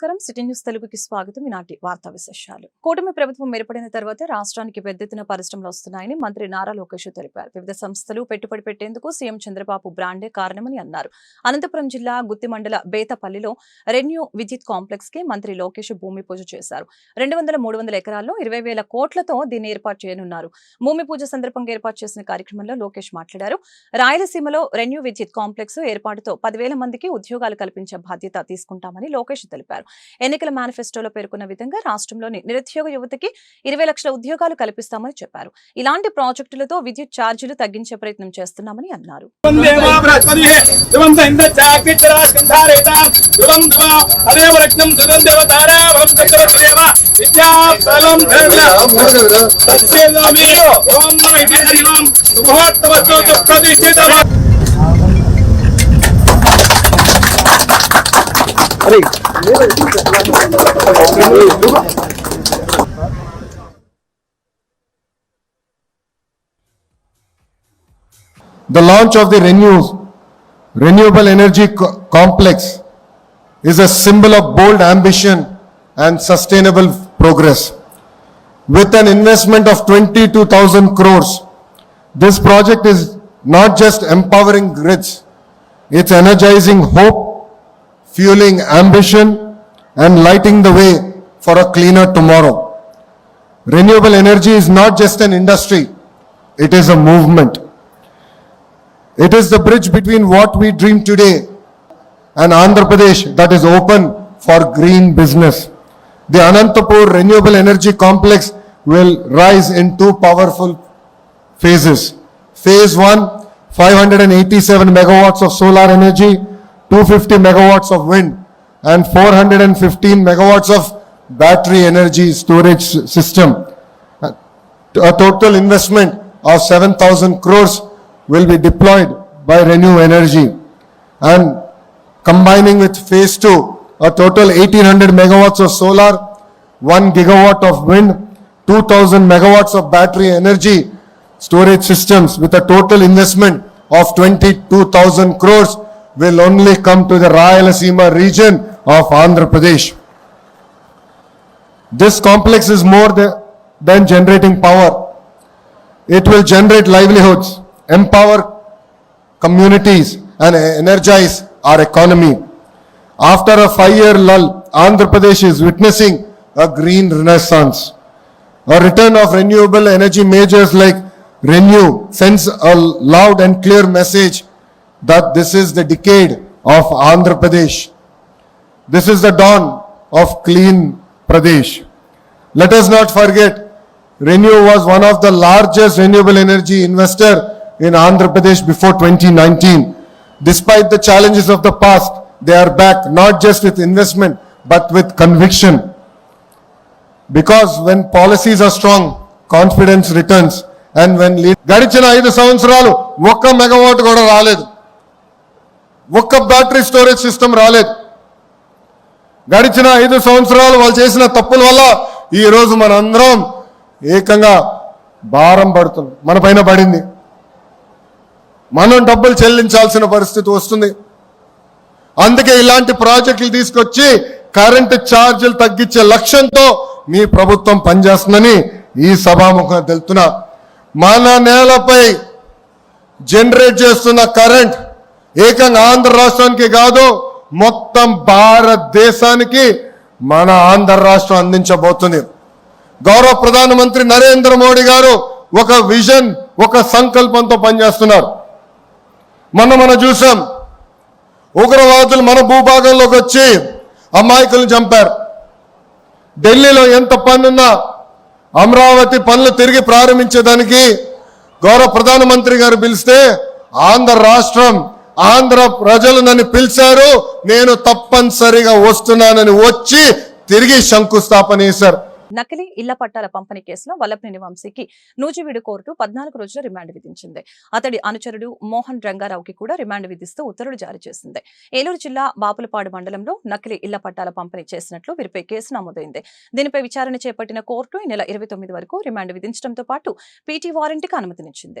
నమస్కారం. City news తెలుగుకి స్వాగతం. ఈనాటి వార్తా విశేషాలు. కూటమి ప్రభుత్వం ఏర్పడిన తర్వాత రాష్ట్రానికి పెద్ద ఎత్తున పరిశ్రమలు వస్తున్నాయని మంత్రి నారా లోకేష్ తెలిపారు. వివిధ సంస్థలు పెట్టుబడి పెట్టేందుకు సీఎం చంద్రబాబు బ్రాండే కారణమని అన్నారు. అనంతపురం జిల్లా గుత్తి మండల బేతపల్లిలో రెన్యూ విద్యుత్ కాంప్లెక్స్కి మంత్రి లోకేష్ భూమి పూజ చేశారు. రెండు వందల మూడు వందల ఎకరాల్లో ఇరవై వేల కోట్లతో దీన్ని ఏర్పాటు చేయనున్నారు. భూమి పూజ సందర్భంగా ఏర్పాటు చేసిన కార్యక్రమంలో లోకేష్ మాట్లాడారు. రాయలసీమలో రెన్యూ విద్యుత్ కాంప్లెక్స్ ఏర్పాటుతో పదివేల మందికి ఉద్యోగాలు కల్పించే బాధ్యత తీసుకుంటామని లోకేష్ తెలిపారు. ఎన్నికల మేనిఫెస్టోలో పేర్కొన్న విధంగా రాష్ట్రంలోని నిరుద్యోగ యువతకి ఇరవై లక్షల ఉద్యోగాలు కల్పిస్తామని చెప్పారు ఇలాంటి ప్రాజెక్టులతో విద్యుత్ ఛార్జీలు తగ్గించే ప్రయత్నం చేస్తున్నామని అన్నారు దేవా The launch of the Renews Renewable Energy Co- Complex is a symbol of bold ambition and sustainable progress. With an investment of 22,000 crores, this project is not just empowering grids, it's energizing hope, fueling ambition, and lighting the way for a cleaner tomorrow. Renewable energy is not just an industry, it is a movement. It is the bridge between what we dream today and Andhra Pradesh that is open for green business. The Anantapur Renewable Energy Complex will rise in two powerful phases. Phase 1, 587 megawatts of solar energy, 250 megawatts of wind, and 415 megawatts of battery energy storage system. A total investment of 7,000 crores will be deployed by Renew Energy. And combining with phase two, a total 1800 megawatts of solar, 1 gigawatt of wind, 2000 megawatts of battery energy storage systems with a total investment of 22,000 crores will only come to the Rayalaseema region of Andhra Pradesh. This complex is more tha- than generating power. It will generate livelihoods, empower communities and energize our economy. After a five-year lull, Andhra Pradesh is witnessing a green renaissance. A return of renewable energy majors like Renew sends a loud and clear message that this is the decade of Andhra Pradesh. This is the dawn of clean Pradesh. Let us not forget, Renew was one of the largest renewable energy investor in Andhra Pradesh before 2019. Despite the challenges of the past, they are back not just with investment, but with conviction. Because when policies are strong, confidence returns. And when lead- గడిచిన ఐదు సంవత్సరాలు ఒక్క megawatt కూడా రాలేదు ఒక్క battery storage system రాలేదు. గడిచిన ఐదు సంవత్సరాలు వాళ్ళు చేసిన తప్పుల వల్ల ఈరోజు మనందరం ఏకంగా భారం పడుతుంది మన పైన పడింది. మనం డబ్బులు చెల్లించాల్సిన పరిస్థితి వస్తుంది. అందుకే ఇలాంటి ప్రాజెక్టులు తీసుకొచ్చి కరెంటు ఛార్జీలు తగ్గించే లక్ష్యంతో మీ ప్రభుత్వం పనిచేస్తుందని ఈ సభాముఖంగా తెలుతున్నా మన నేలపై జనరేట్ చేస్తున్న కరెంట్ ఏకంగా ఆంధ్ర రాష్ట్రానికి కాదు మొత్తం భారతదేశానికి మన ఆంధ్ర రాష్ట్రం అందించబోతుంది. గౌరవ ప్రధానమంత్రి నరేంద్ర మోడీ గారు ఒక విజన్ ఒక సంకల్పంతో పనిచేస్తున్నారు. మొన్న మనం చూసాం ఉగ్రవాదులు మన భూభాగంలోకి వచ్చి అమాయకులను చంపారు. ఢిల్లీలో ఎంత పనున్నా అమరావతి పనులు తిరిగి ప్రారంభించేదానికి గౌరవ ప్రధానమంత్రి గారు పిలిస్తే ఆంధ్ర రాష్ట్రం ఆంధ్ర ప్రజలు నన్ను పిలిచారు నేను తప్పనిసరిగా వస్తున్నానని వచ్చి తిరిగి శంకుస్థాపన చేశారు. నకిలీ ఇళ్ళ పట్టాల పంపిణీ కేసులో వల్లభనేని వంశీకి నూజివీడు కోర్టు పద్నాలుగు రోజుల రిమాండ్ విధించింది. అతడి అనుచరుడు మోహన్ రంగారావుకి కూడా రిమాండ్ విధిస్తూ ఉత్తర్వులు జారీ చేసింది. ఏలూరు జిల్లా బాపులపాడు మండలంలో నకిలీ ఇళ్ళ పట్టాల పంపిణీ చేసినట్లు వీరిపై కేసు నమోదైంది. దీనిపై విచారణ చేపట్టిన కోర్టు ఈ నెల ఇరవై తొమ్మిది వరకు రిమాండ్ విధించడంతో పాటు పీటీ వారెంట్కి అనుమతినిచ్చింది.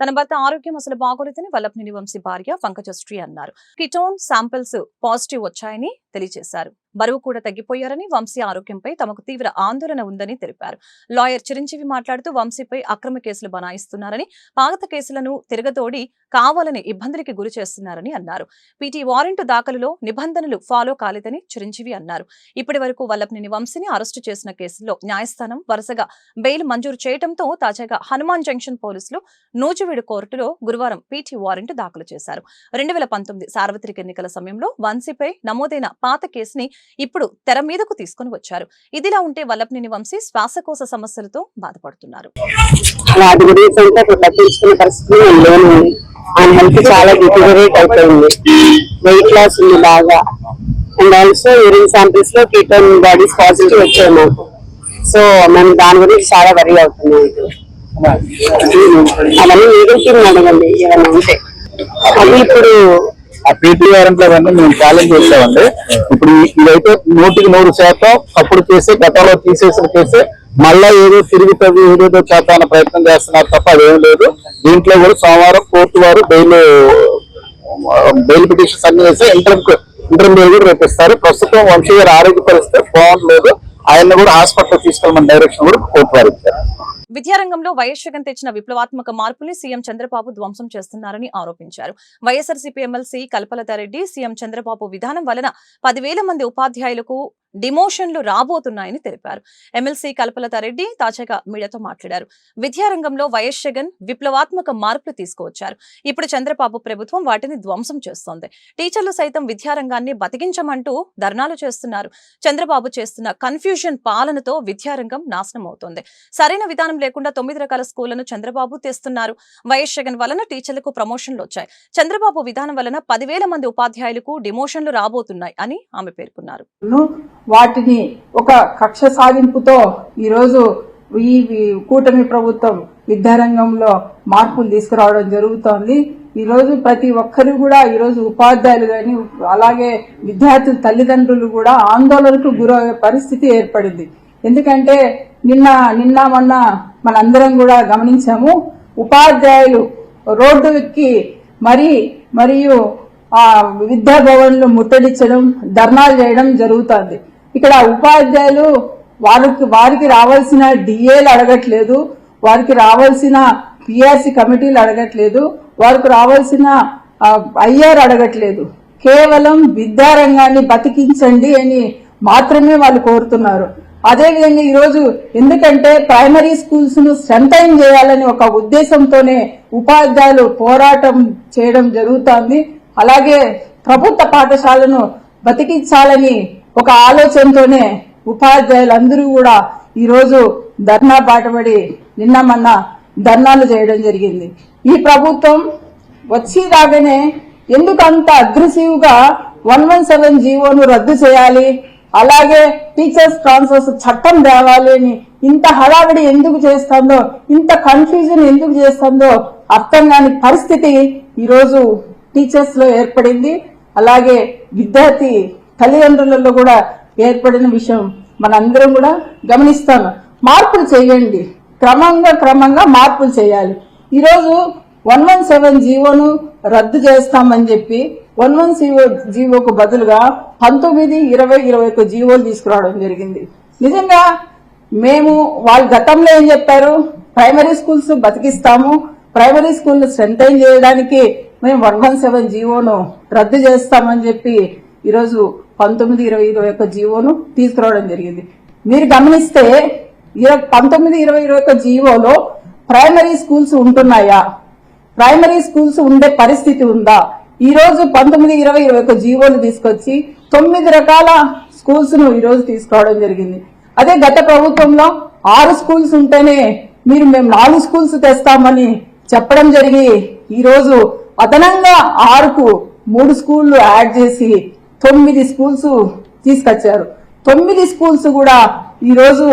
తన భర్త ఆరోగ్యం అసలు బాగోలేదని వల్లభనేని వంశీ భార్య పంకజశ్రీ అన్నారు. కిటోన్ శాంపిల్స్ పాజిటివ్ వచ్చాయని తెలియజేశారు. బరువు కూడా తగ్గిపోయారని వంశీ ఆరోగ్యంపై తమకు తీవ్ర ఆందోళన ఉందని తెలిపారు. లాయర్ చిరంజీవి మాట్లాడుతూ వంశీపై అక్రమ కేసులు బనాయిస్తున్నారని పాత కేసులను తిరగతోడి కావాలని ఇబ్బందులకి గురి చేస్తున్నారని అన్నారు. పీటీ వారెంట్ దాఖలులో నిబంధనలు ఫాలో కాలేదని చిరంజీవి అన్నారు. ఇప్పటి వరకు వల్లభనేని వంశీని అరెస్టు చేసిన కేసుల్లో న్యాయస్థానం వరుసగా బెయిల్ మంజూరు చేయడంతో తాజాగా హనుమాన్ జంక్షన్ పోలీసులు నూజివీడు కోర్టులో గురువారం పీటీ వారెంట్ దాఖలు చేశారు. రెండు వేల పంతొమ్మిది సార్వత్రిక ఎన్నికల సమయంలో వంశీపై నమోదైన పాత కేసుని ఇప్పుడు తెర మీదకు తీసుకుని వచ్చారు. ఇదిలా ఉంటే వల్లభనేని వంశీ శ్వాసకోశ సమస్యలతో బాధపడుతున్నారు. చాలా అయిపోయింది. వెయిట్ లాస్ ఉంది బాగా. అండ్ ఆల్సో యూరిన్ శాంపిల్స్లో కీటోన్ బాడీస్ పాజిటివ్ వచ్చాయి మాకు. సో మేము దాని గురించి చాలా వరి అవుతున్నాం. అవన్నీ నెగిటివ్ అడగండి ఏమైనా ఉంటే. అది ఇప్పుడు ఆ పీటీ వారెంట్ అవన్నీ మేము ఛాలెంజ్ చేసామండి ఇప్పుడు ఇదైతే నూటికి నూరు శాతం అప్పుడు చేసి గతంలో తీసేసిన కేసే మళ్ళా ఏదో తిరిగి ఏదేదో చేద్దామన్న ప్రయత్నం చేస్తున్నారు తప్ప అదేం లేదు. దీంట్లో కూడా సోమవారం కోర్టు వారు బెయిల్ బెయిల్ పిటిషన్స్ అన్ని వేసి ఇంటర్మ్ ఇంటర్మ్ బెయిల్ కూడా రేపిస్తారు. ప్రస్తుతం వంశీ గారి ఆరోగ్య పరిస్థితి బాగుండలేదు ఆయన కూడా హాస్పిటల్ తీసుకెళ్ళమని డైరెక్షన్ కూడా కోర్టు వారు ఇచ్చారు. విద్యారంగంలో వైఎస్ జగన్ తెచ్చిన విప్లవాత్మక మార్పుల్ని సీఎం చంద్రబాబు ధ్వంసం చేస్తున్నారని ఆరోపించారు. YSRCP MLC Kalpalatha Reddy CM Chandrababu విధానం వలన పదివేల మంది ఉపాధ్యాయులకు డిమోషన్లు రాబోతున్నాయని తెలిపారు. ఎమ్మెల్సీ కల్పలతారెడ్డి తాజాగా మీడియాతో మాట్లాడారు. విద్యారంగంలో వైఎస్ జగన్ విప్లవాత్మక మార్పులు తీసుకువచ్చారు. ఇప్పుడు చంద్రబాబు ప్రభుత్వం వాటిని ధ్వంసం చేస్తోంది. టీచర్లు సైతం విద్యారంగాన్ని బతికించమంటూ ధర్నాలు చేస్తున్నారు. చంద్రబాబు చేస్తున్న కన్ఫ్యూజన్ పాలనతో విద్యారంగం నాశనం అవుతోంది. సరైన విధానం లేకుండా తొమ్మిది రకాల స్కూళ్ళను చంద్రబాబు తెస్తున్నారు. వైఎస్ జగన్ వలన టీచర్లకు ప్రమోషన్లు వచ్చాయి. చంద్రబాబు విధానం వలన పదివేల మంది ఉపాధ్యాయులకు డిమోషన్లు రాబోతున్నాయి అని ఆమె పేర్కొన్నారు. వాటిని ఒక కక్ష సాధింపుతో ఈరోజు ఈ కూటమి ప్రభుత్వం విద్యారంగంలో మార్పులు తీసుకురావడం జరుగుతోంది. ఈరోజు ప్రతి ఒక్కరు కూడా ఈరోజు ఉపాధ్యాయులు కానీ అలాగే విద్యార్థుల తల్లిదండ్రులు కూడా ఆందోళనకు గురయ్యే పరిస్థితి ఏర్పడింది. ఎందుకంటే నిన్న నిన్న మొన్న మనందరం కూడా గమనించాము ఉపాధ్యాయులు రోడ్డు ఎక్కి మరి మరియు ఆ విద్యాభవన్లు ముట్టడించడం ధర్నాలు చేయడం జరుగుతుంది. ఇక్కడ ఉపాధ్యాయులు వారికి వారికి రావాల్సిన డిఏలు అడగట్లేదు వారికి రావాల్సిన పిఆర్సి కమిటీలు అడగట్లేదు వారికి రావాల్సిన ఐఆర్ అడగట్లేదు. కేవలం విద్యారంగాన్ని బతికించండి అని మాత్రమే వాళ్ళు కోరుతున్నారు. అదేవిధంగా ఈరోజు ఎందుకంటే ప్రైమరీ స్కూల్స్ను స్ట్రెంథైన్ చేయాలని ఒక ఉద్దేశంతోనే ఉపాధ్యాయులు పోరాటం చేయడం జరుగుతోంది. అలాగే ప్రభుత్వ పాఠశాలను బతికించాలని ఒక ఆలోచనతోనే ఉపాధ్యాయులందరూ కూడా ఈరోజు ధర్నా బాటపడి నిన్న మొన్న ధర్నాలు చేయడం జరిగింది. ఈ ప్రభుత్వం వచ్చి రాగానే ఎందుకు అంత వన్ వన్ సెవెన్ జీవోను రద్దు చేయాలి అలాగే టీచర్స్ ట్రాన్స్ఫర్స్ చట్టం తేవాలి అని ఇంత హడావిడి ఎందుకు చేస్తుందో ఇంత కన్ఫ్యూజన్ ఎందుకు చేస్తుందో అర్థం కాని పరిస్థితి ఈరోజు టీచర్స్లో ఏర్పడింది. అలాగే విద్యార్థి తల్లిదండ్రులలో కూడా ఏర్పడిన విషయం మనందరం కూడా గమనిస్తాను. మార్పులు చేయండి. క్రమంగా క్రమంగా మార్పులు చేయాలి. ఈరోజు వన్ వన్ సెవెన్ జీవోను రద్దు చేస్తామని చెప్పి వన్ వన్ జీవో జీవోకు బదులుగా పంతొమ్మిది ఇరవై ఇరవై ఒక జీవోలు తీసుకురావడం జరిగింది. నిజంగా మేము వాళ్ళు గతంలో ఏం చెప్పారు? ప్రైమరీ స్కూల్స్ బతికిస్తాము. ప్రైమరీ స్కూల్ స్ట్రెంథైన్ చేయడానికి మేము వన్ వన్ సెవెన్ జీవోను రద్దు చేస్తామని చెప్పి ఈరోజు పంతొమ్మిది ఇరవై ఇరవై ఒక జీవోను తీసుకురావడం జరిగింది. మీరు గమనిస్తే పంతొమ్మిది ఇరవై ఇరవై ఒక జీవోలో ప్రైమరీ స్కూల్స్ ఉంటున్నాయా? ప్రైమరీ స్కూల్స్ ఉండే పరిస్థితి ఉందా? ఈ రోజు పంతొమ్మిది ఇరవై ఇరవై ఒక జీవోలు తీసుకొచ్చి తొమ్మిది రకాల స్కూల్స్ను ఈ రోజు తీసుకురావడం జరిగింది. అదే గత ప్రభుత్వంలో ఆరు స్కూల్స్ ఉంటేనే మీరు మేము నాలుగు స్కూల్స్ తెస్తామని చెప్పడం జరిగి ఈ రోజు అదనంగా ఆరుకు మూడు స్కూళ్ళు యాడ్ చేసి తొమ్మిది స్కూల్స్ తీసుకొచ్చారు. తొమ్మిది స్కూల్స్ కూడా ఈరోజు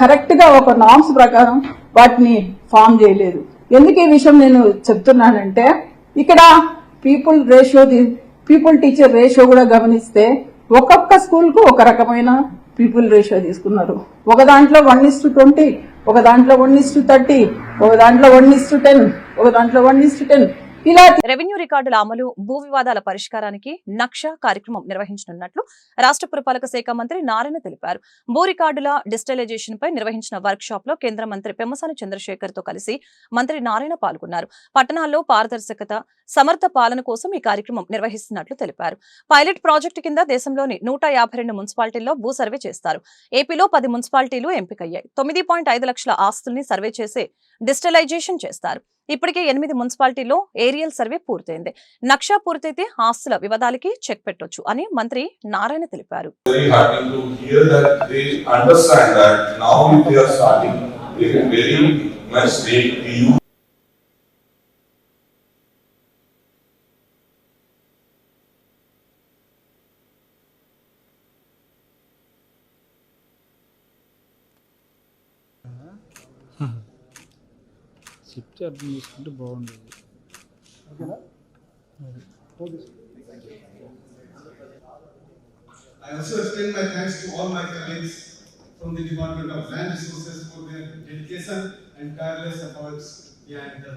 కరెక్ట్గా కరెక్ట్గా ఒక నామ్స్ ప్రకారం వాటిని ఫామ్ చేయలేదు. ఎందుకు ఈ విషయం నేను చెప్తున్నానంటే ఇక్కడ people ratio people teacher ratio కూడా గమనిస్తే ఒక్కొక్క స్కూల్కు ఒక రకమైన పీపుల్ రేషియో తీసుకున్నారు. ఒక దాంట్లో వన్ ఇస్ టు ట్వంటీ ఒక దాంట్లో వన్ ఇస్ టు థర్టీ ఒక దాంట్లో వన్ ఇస్ టు టెన్ ఒక దాంట్లో వన్ ఇస్ టు టెన్ ఇలా రెవెన్యూ రికార్డుల అమలు భూ వివాదాల పరిష్కారానికి నక్ష కార్యక్రమం నిర్వహించనున్నట్లు రాష్ట్ర పురపాలక శాఖ మంత్రి నారాయణ తెలిపారు. భూ రికార్డుల డిజిటలైజేషన్ పై నిర్వహించిన వర్క్ షాప్లో కేంద్ర మంత్రి పెమ్మసాని చంద్రశేఖర్తో కలిసి మంత్రి నారాయణ పాల్గొన్నారు. పట్టణాల్లో పారదర్శకత సమర్థ పాలన కోసం ఈ కార్యక్రమం నిర్వహిస్తున్నట్లు తెలిపారు. పైలట్ ప్రాజెక్టు కింద దేశంలోని నూట యాభై రెండు మున్సిపాలిటీల్లో భూ సర్వే చేస్తారు. ఏపీలో పది మున్సిపాలిటీలు ఎంపికయ్యాయి. తొమ్మిది పాయింట్ ఐదు లక్షల ఆస్తుల్ని సర్వే చేసే డిజిటలైజేషన్ చేస్తారు. ఇప్పటికే ఎనిమిది మున్సిపాలిటీల్లో ఏరియల్ సర్వే పూర్తయింది. నక్షా పూర్తయితే ఆస్తుల వివాదాలకి చెక్ పెట్టొచ్చు అని మంత్రి నారాయణ తెలిపారు. చెప్తే అర్థం చేసుకుంటే బాగుండేది I also extend my thanks to all my colleagues from the Department of Land Resources for their dedication and tireless efforts behind the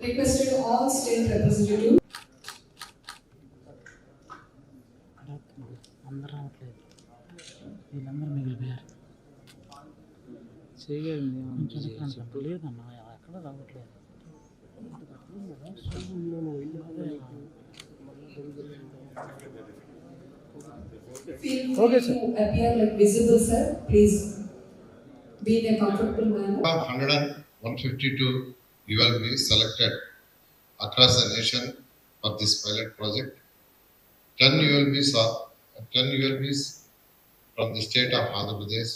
requested all state representatives అందరూ రావట్లేదు వీళ్ళందరూ మిగిలిపోయారు చేయగలిగింది చెప్పలేదన్నా ఎక్కడ రావట్లేదు feel free to appear like visible, sir. Please be in a comfortable manner. 100 and 152 you will be selected across the nation for this pilot project. 10 you will be saw, 10 you will be from the state of Andhra Pradesh.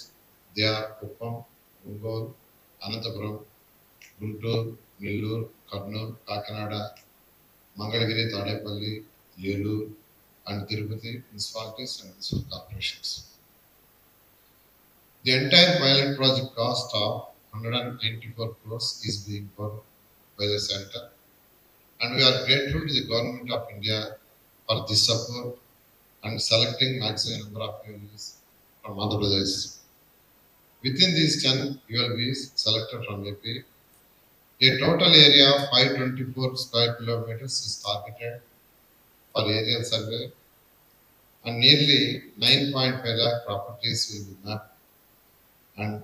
They are Kuppam, Ungol, Anantapuram, Guntur, Nellore, Kurnool, Kakinada, Mangalagiri, Tadepalli, Yelloor, and Tirupati municipalities and municipal corporations. The entire pilot project cost of 194 crores is being borne by the center. And we are grateful to the government of India for this support and selecting maximum number of ULBs from Andhra Pradesh. Within these 10 ULBs selected from AP, a total area of 524 square kilometers is targeted for aerial survey and nearly 9.5 lakh properties will be mapped and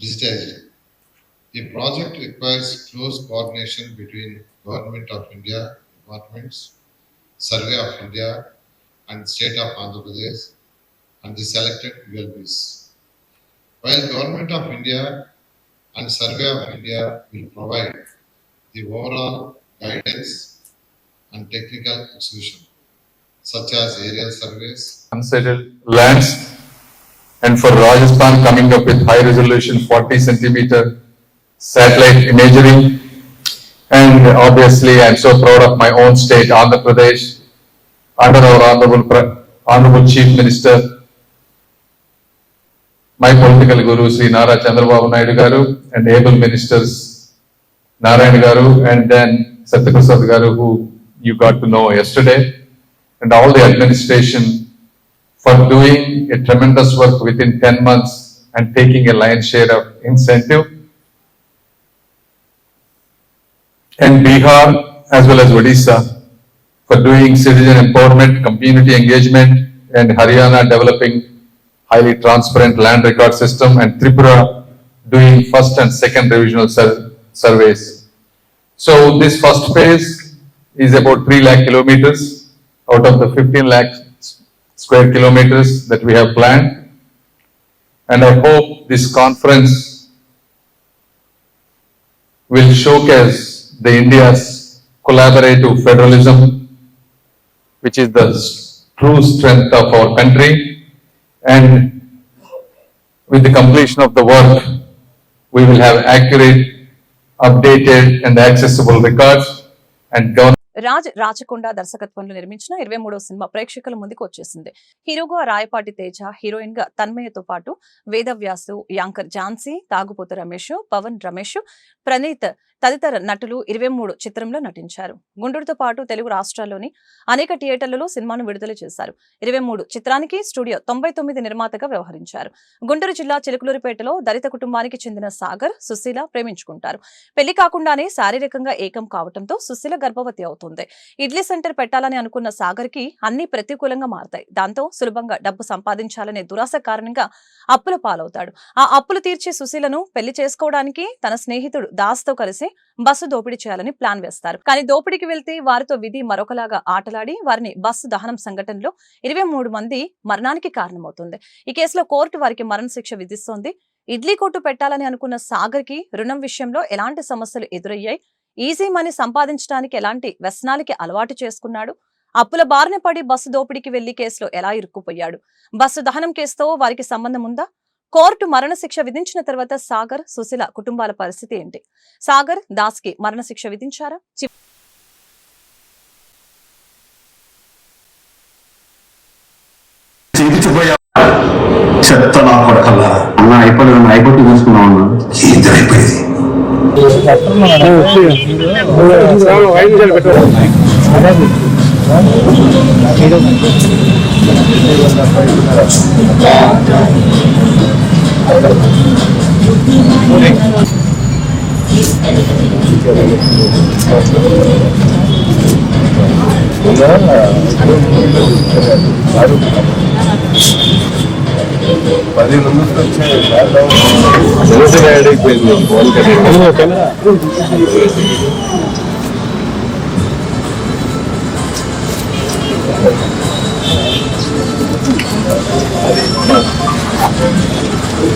digitized. The project requires close coordination between Government of India departments, Survey of India and State of Andhra Pradesh and the selected ULBs. While Government of India and Survey of India will provide the overall guidance and technical execution such as aerial surveys, unsettled lands. And for Rajasthan, coming up with high resolution forty centimeter satellite imagery. And obviously, I'm so proud of my own state, Andhra Pradesh, under our honorable, honorable Chief Minister, my political guru, Sri Nara Chandrababu Naidu Garu, and able ministers, Narayan Garu, and then Satyaprasad Garu, who you got to know yesterday, and all the administration for doing a tremendous work within 10 months and taking a lion's share of incentive. And Bihar as well as Odisha for doing citizen empowerment, community engagement, and Haryana developing highly transparent land record system, and Tripura doing first and second revisional sur- surveys. So this first phase is about 3 lakh kilometers out of the 15 lakh square kilometers that we have planned. And I hope this conference will showcase the India's collaborative federalism, which is the true strength of our country. And with the completion of the work, we will have accurate, updated and accessible records and government Raj Rachakonda దర్శకత్వంలో నిర్మించిన ఇరవై మూడో cinema ప్రేక్షకుల ముందుకు వచ్చేసింది. హీరోగా రాయపాటి తేజ హీరోయిన్గా తన్మయతో పాటు వేదవ్యాసు యాంకర్ ఝాన్సీ తాగుపోతు రమేష్ పవన్ రమేష్ ప్రణీత్ తదితర నటులు ఇరవై మూడు చిత్రంలో నటించారు. గుంటూరుతో పాటు తెలుగు రాష్ట్రాల్లోని అనేక థియేటర్లలో సినిమాను విడుదల చేశారు. ఇరవై మూడు చిత్రానికి స్టూడియో తొంభై తొమ్మిది నిర్మాతగా వ్యవహరించారు. గుంటూరు జిల్లా చిలుకలూరిపేటలో దళిత కుటుంబానికి చెందిన సాగర్ సుశీల ప్రేమించుకుంటారు. పెళ్ళి కాకుండానే శారీరకంగా ఏకం కావడంతో సుశీల గర్భవతి అవుతుంది. ఇడ్లీ సెంటర్ పెట్టాలని అనుకున్న సాగర్కి అన్ని ప్రతికూలంగా మారతాయి. దాంతో సులభంగా డబ్బు సంపాదించాలనే దురాశ కారణంగా అప్పుల పాలవుతాడు. ఆ అప్పులు తీర్చే సుశీలను పెళ్ళి చేసుకోవడానికి తన స్నేహితుడు దాస్తో కలిసి బస్సు దోపిడీ చేయాలని ప్లాన్ వేస్తారు. కానీ దోపిడీకి వెళ్తే వారితో విధి మరొకలాగా ఆటలాడి వారిని బస్సు దహనం సంఘటనలో ఇరవై మూడు మంది మరణానికి కారణమవుతుంది. ఈ కేసులో కోర్టు వారికి మరణశిక్ష విధిస్తోంది. ఇడ్లీ కొట్టు పెట్టాలని అనుకున్న సాగర్కి రుణం విషయంలో ఎలాంటి సమస్యలు ఎదురయ్యాయి? ఈజీ మనీ సంపాదించడానికి ఎలాంటి వ్యసనాలకి అలవాటు చేసుకున్నాడు? అప్పుల బారిన పడి బస్సు దోపిడీకి వెళ్ళి కేసులో ఎలా ఇరుక్కుపోయాడు? బస్సు దహనం కేసుతో వారికి సంబంధం ఉందా? కోర్టు మరణశిక్ష విధించిన తర్వాత సాగర్ సుశీల కుటుంబాల పరిస్థితి ఏంటి? సాగర్ దాస్కి మరణశిక్ష విధించారా? చెత్త నా కొడకల్లా. అన్న చూసుకున్నాం అన్న. అయిపోయింది. పదిహేను మంది వచ్చే పోయింది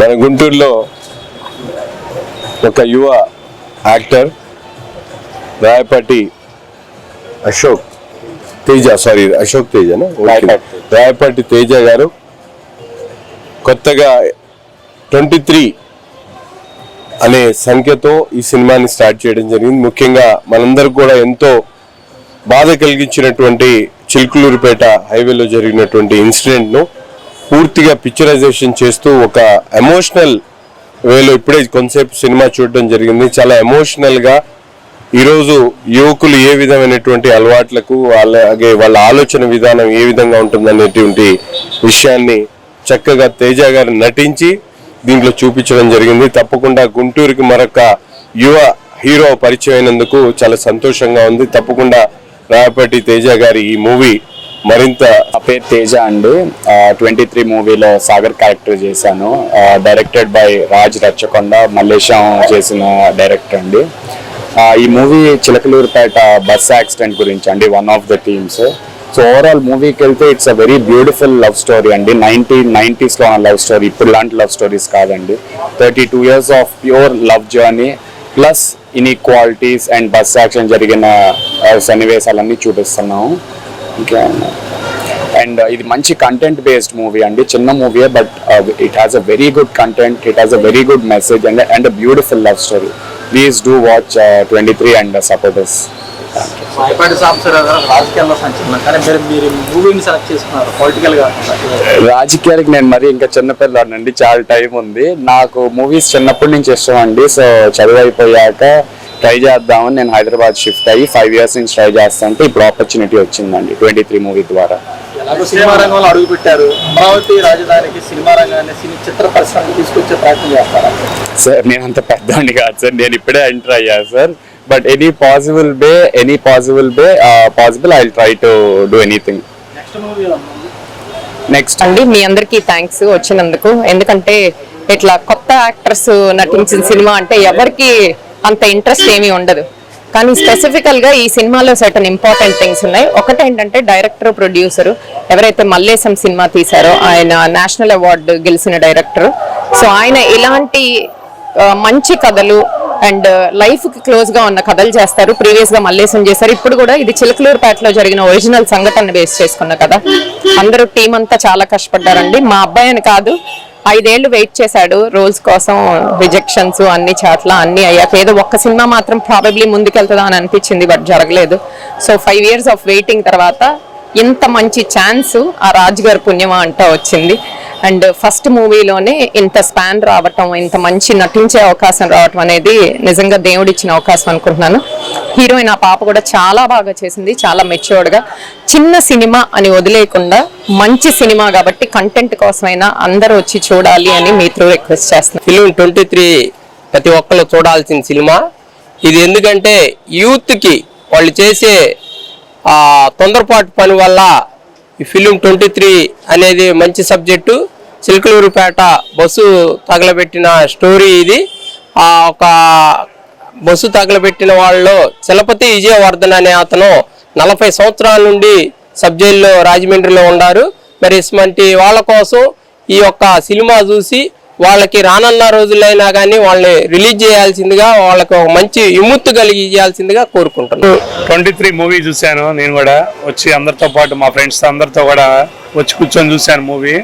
మన గుంటూరులో ఒక యువ యాక్టర్ రాయపాటి అశోక్ తేజ సారీ అశోక్ తేజనా. రాయపాటి తేజ గారు కొత్తగా ట్వంటీ త్రీ అనే సంఖ్యతో ఈ సినిమాని స్టార్ట్ చేయడం జరిగింది. ముఖ్యంగా మనందరికి కూడా ఎంతో బాధ కలిగించినటువంటి చిలుకులూరుపేట హైవేలో జరిగినటువంటి ఇన్సిడెంట్ను పూర్తిగా పిక్చరైజేషన్ చేస్తూ ఒక ఎమోషనల్ వేలో ఇప్పుడే కొంతసేపు సినిమా చూడడం జరిగింది. చాలా ఎమోషనల్గా ఈరోజు యువకులు ఏ విధమైనటువంటి అలవాట్లకు అలాగే వాళ్ళ ఆలోచన విధానం ఏ విధంగా ఉంటుందనేటువంటి విషయాన్ని చక్కగా తేజ గారు నటించి దీంట్లో చూపించడం జరిగింది. తప్పకుండా గుంటూరుకి మరొక యువ హీరో పరిచయం అయినందుకు చాలా సంతోషంగా ఉంది. తప్పకుండా రాయపట్టి తేజ గారి ఈ మూవీ మరింత నా పేరు తేజ అండి. ట్వంటీ త్రీ మూవీలో సాగర్ క్యారెక్టర్ చేశాను. డైరెక్టెడ్ బై రాజ్ రచ్చకొండ మల్లేశం చేసిన డైరెక్టర్ అండి. ఈ మూవీ చిలకలూరుపేట బస్ యాక్సిడెంట్ గురించి అండి one of the themes so overall మూవీకి వెళ్తే it's a very beautiful love story అండి. నైన్టీన్ నైన్టీస్లో ఉన్న లవ్ స్టోరీ ఇప్పుడు లాంటి లవ్ స్టోరీస్ కాదండి. Thirty two years of pure love journey plus inequalities and bus action జరిగిన సన్నివేశాలన్నీ చూపిస్తున్నాము. ఇంకా అండ్ ఇది మంచి కంటెంట్ బేస్డ్ మూవీ అండి. చిన్న movie but it has a very good content it has a very good message and and a beautiful love story please do watch twenty three and supporters రాజకీయాల్లో సంచలనం? కానీ మీరు మీరు మూవీని సెలెక్ట్ చేసుకున్నారు పొలిటికల్గా రాజకీయాలకి నేను మరి ఇంకా చిన్నపిల్లాడినండి చాలా టైం ఉంది. నాకు మూవీస్ చిన్నప్పటి నుంచి ఇష్టం అండి. సో చదువు అయిపోయాక ట్రై చేద్దామని నేను హైదరాబాద్ షిఫ్ట్ అయ్యి ఫైవ్ ఇయర్స్ నుంచి ట్రై చేస్తుంటే ఇప్పుడు ఆపర్చునిటీ వచ్చిందండి ట్వంటీ త్రీ మూవీ ద్వారా. ఎలాగో సినిమా రంగంలో అడుగు పెట్టారు అమరావతి రాజధానికి సినిమా రంగాన్ని సినీ చిత్ర పరిశ్రమకి తీసుకొచ్చే ప్రయత్నం చేస్తారా? సార్ నేను అంత పెద్దవాడిని కాదు సార్. నేను ఇప్పుడే ఎంటర్ అయ్యా sir. But any possible way any possible way possible I try to do anything next అండి మీ అందరికీ థ్యాంక్స్ వచ్చినందుకు. ఎందుకంటే ఇట్లా కొత్త యాక్టర్స్ నటించిన సినిమా అంటే ఎవరికి అంత ఇంట్రెస్ట్ ఏమీ ఉండదు. కానీ స్పెసిఫికల్గా ఈ సినిమాలో సర్టన్ ఇంపార్టెంట్ థింగ్స్ ఉన్నాయి. ఒకటేంటంటే డైరెక్టర్ ప్రొడ్యూసర్ ఎవరైతే మల్లేశం సినిమా తీశారో ఆయన నేషనల్ అవార్డు గెలిచిన డైరెక్టర్ సో ఆయన ఇలాంటి మంచి కథలు అండ్ లైఫ్కి క్లోజ్గా ఉన్న కథలు చేస్తారు. ప్రీవియస్గా మల్లేశం చేశారు. ఇప్పుడు కూడా ఇది చిలకలూరుపేటలో జరిగిన ఒరిజినల్ సంఘటన బేస్ చేసుకున్న కదా అందరూ టీం అంతా చాలా కష్టపడ్డారండి. మా అబ్బాయి అని కాదు ఐదేళ్ళు వెయిట్ చేశాడు. రోల్స్ కోసం రిజెక్షన్స్ అన్ని చాట్ల అన్ని అయ్యాక. ఏదో ఒక్క సినిమా మాత్రం ప్రాబబ్లీ ముందుకెళ్తుందా అని అనిపించింది బట్ జరగలేదు. So five years of waiting తర్వాత ఇంత మంచి ఛాన్స్ ఆ రాజుగారి పుణ్యమా అంటా వచ్చింది. అండ్ ఫస్ట్ మూవీలోనే ఇంత స్పాన్ రావటం ఇంత మంచి నటించే అవకాశం రావటం అనేది నిజంగా దేవుడిచ్చిన అవకాశం అనుకుంటున్నాను. హీరోయిన్ ఆ పాప కూడా చాలా బాగా చేసింది చాలా మెచ్యూర్డ్గా. చిన్న సినిమా అని వదిలేయకుండా మంచి సినిమా కాబట్టి కంటెంట్ కోసమైనా అందరూ వచ్చి చూడాలి అని మీతో రిక్వెస్ట్ చేస్తున్నాను ఫిలిం ట్వంటీ త్రీ ప్రతి ఒక్కరు చూడాల్సిన సినిమా. ఇది ఎందుకంటే యూత్కి వాళ్ళు చేసే తొందరపాటు పని వల్ల ఈ ఫిలిం ట్వంటీ త్రీ అనేది మంచి సబ్జెక్టు. చిలకలూరుపేట బస్సు తగలబెట్టిన స్టోరీ ఇది. ఆ ఒక బస్సు తగలబెట్టిన వాళ్ళలో చలపతి విజయవర్ధన్ అనే అతను నలభై సంవత్సరాల నుండి సబ్ జైల్లో రాజమండ్రిలో ఉన్నారు మరి ఇటువంటి వాళ్ళ కోసం ఈ యొక్క సినిమా చూసి వాళ్ళకి రానున్న రోజులైనా కానీ వాళ్ళని రిలీజ్ చేయాల్సిందిగా వాళ్ళకి ఒక మంచి విముక్తి కలిగి చేయాల్సిందిగా కోరుకుంటున్నాను ట్వంటీ త్రీ మూవీ చూశాను నేను కూడా. వచ్చి అందరితో పాటు మా ఫ్రెండ్స్ అందరితో కూడా వచ్చి కూర్చొని చూశాను మూవీ.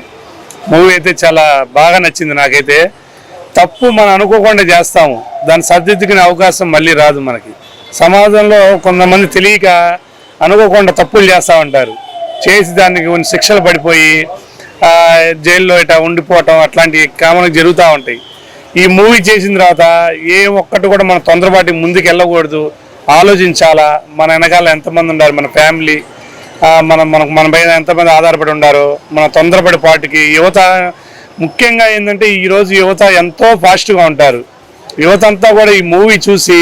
మూవీ అయితే చాలా బాగా నచ్చింది నాకైతే. తప్పు మనం అనుకోకుండా చేస్తాము. దాన్ని సర్దిద్దుకునే అవకాశం మళ్ళీ రాదు మనకి. సమాజంలో కొంతమంది తెలియక అనుకోకుండా తప్పులు చేస్తూ ఉంటారు. చేసి దానికి కొన్ని శిక్షలు పడిపోయి జైల్లో ఇట్లా ఉండిపోవటం అట్లాంటి కామన్ జరుగుతూ ఉంటాయి. ఈ మూవీ చేసిన తర్వాత ఏ ఒక్కటి కూడా మనం తొందరపాటి ముందుకు వెళ్ళకూడదు. ఆలోచించాలా? మన వెనకాల ఎంతమంది ఉన్నారు మన ఫ్యామిలీ మన మనకు మన పైన ఎంతమంది ఆధారపడి ఉన్నారు మన తొందరపడి పాటికి యువత ముఖ్యంగా ఏంటంటే ఈరోజు యువత ఎంతో ఫాస్ట్గా ఉంటారు. యువత అంతా కూడా ఈ మూవీ చూసి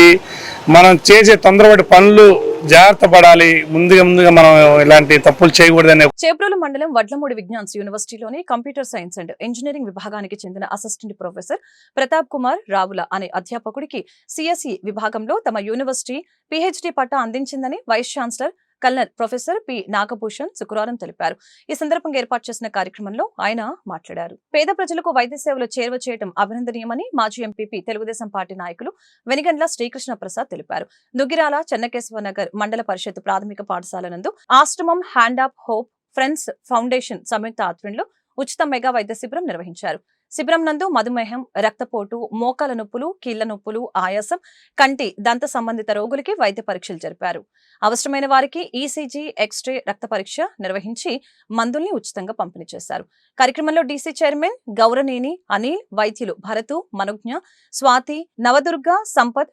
మనం చేసే తొందరపడి పనులు జాగ్రత్త పడాలి. ముందుగా ముందుగా మనం ఇలాంటి తప్పులు చేయకూడదనే చేబ్రోలు మండలం వడ్లమూడి విజ్ఞాన్స్ యూనివర్సిటీలోని కంప్యూటర్ సైన్స్ అండ్ ఇంజనీరింగ్ విభాగానికి చెందిన అసిస్టెంట్ ప్రొఫెసర్ ప్రతాప్ కుమార్ రావుల అనే అధ్యాపకుడికి సిఎస్ఈ విభాగంలో తమ యూనివర్సిటీ పిహెచ్డి పట్టా అందించిందని vice chancellor colonel professor P. Nagabhushan శుక్రవారం తెలిపారు. ఈ సందర్భంగా ఏర్పాటు చేసిన కార్యక్రమంలో ఆయన మాట్లాడారు. పేద ప్రజలకు వైద్య సేవలు చేరువ చేయడం అభినందనీయమని మాజీ ఎంపీపీ తెలుగుదేశం పార్టీ నాయకులు వెనిగండ్ల శ్రీకృష్ణ ప్రసాద్ తెలిపారు. దుగ్గిరాల చెన్నకేశవ నగర్ మండల పరిషత్ ప్రాథమిక పాఠశాల నందు ఆశ్రమం hand of hope friends foundation సంయుక్త ఆధ్వర్యంలో ఉచిత మెగా వైద్య శిబిరం నిర్వహించారు. శిబిరం నందు మధుమేహం రక్తపోటు మోకాల నొప్పులు కీళ్ళ నొప్పులు ఆయాసం కంటి దంత సంబంధిత రోగులకి వైద్య పరీక్షలు జరిపారు. అవసరమైన వారికి ఈసీజీ ఎక్స్రే రక్త పరీక్ష నిర్వహించి మందుల్ని ఉచితంగా పంపిణీ చేశారు. కార్యక్రమంలో డీసీ చైర్మన్ గౌరనేని అనిల్ వైద్యులు భరతు మనోజ్ఞ స్వాతి నవదుర్గ సంపత్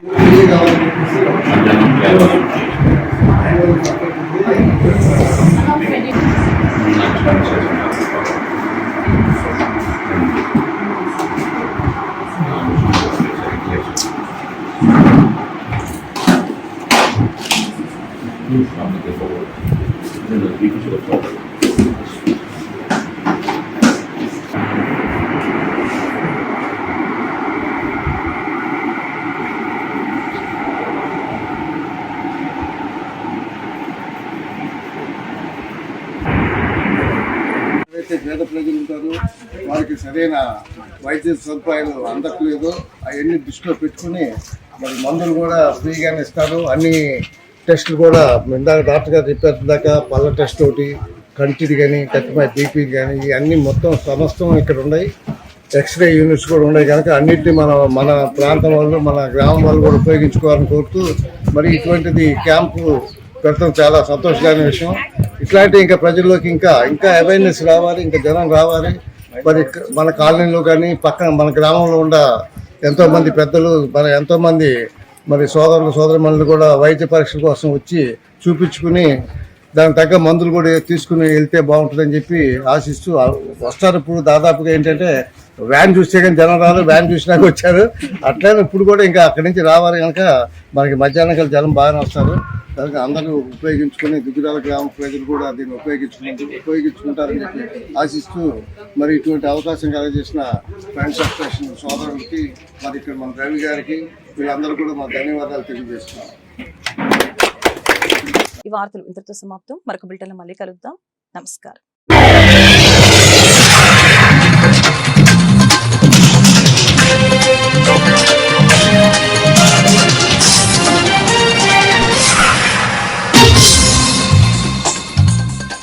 సేవలు అందించారు ఈ టైంలో చదువుతాను మా ఒకరి ఎవరైతే పేద ప్రజలు ఉంటారు వారికి సరైన వైద్య సదుపాయాలు అందట్లేదు. అవన్నీ దృష్టిలో పెట్టుకుని మరి మందులు కూడా ఫ్రీగానే ఇస్తారు. అన్నీ టెస్టులు కూడా ఇందాక డాక్టర్ గారు చెప్పారు దాకా పళ్ళ టెస్ట్ ఒకటి కంటిది కానీ కట్టిమై బీపీ కానీ ఇవన్నీ మొత్తం సమస్తం ఇక్కడ ఉన్నాయి. ఎక్స్రే యూనిట్స్ కూడా ఉన్నాయి కనుక అన్నింటినీ మన మన ప్రాంతం వాళ్ళు మన గ్రామం వాళ్ళు కూడా ఉపయోగించుకోవాలని కోరుతూ మరి ఇటువంటిది క్యాంపు పెడతాం. చాలా సంతోషకరమైన విషయం. ఇట్లాంటి ఇంకా ప్రజల్లోకి ఇంకా ఇంకా అవేర్నెస్ రావాలి ఇంకా జనం రావాలి. మరి మన కాలనీలో కానీ పక్కన మన గ్రామంలో ఉన్న ఎంతోమంది పెద్దలు మన ఎంతోమంది మరి సోదరులు సోదరిమణులు కూడా వైద్య పరీక్షల కోసం వచ్చి చూపించుకుని దానికి తగ్గ మందులు కూడా తీసుకుని వెళ్తే బాగుంటుందని చెప్పి ఆశిస్తూ వస్తారు. ఇప్పుడు దాదాపుగా ఏంటంటే వ్యాన్ చూస్తే కానీ జనం రాదు వ్యాన్ చూసినాక వచ్చారు. అట్లనే ఇప్పుడు కూడా ఇంకా అక్కడి నుంచి రావాలి కనుక మనకి మధ్యాహ్నం కల జనం బాగానే వస్తారు. కనుక అందరూ ఉపయోగించుకొని దిగుదాల గ్రామ ప్రజలు కూడా దీన్ని ఉపయోగించుకుంటూ ఉపయోగించుకుంటారని చెప్పి ఆశిస్తూ మరి ఇటువంటి అవకాశం కలిగజేసిన ఫ్రెండ్స్ అసోసియేషన్ సోదరులకి మరి ఇక్కడ మన రవి గారికి వీళ్ళందరూ కూడా మా ధన్యవాదాలు తెలియజేస్తున్నాం. ఈ వార్తలు ఇంతటితో సమాప్తం. మరొక బిల్టన్లో మళ్ళీ కలుద్దాం. నమస్కారం.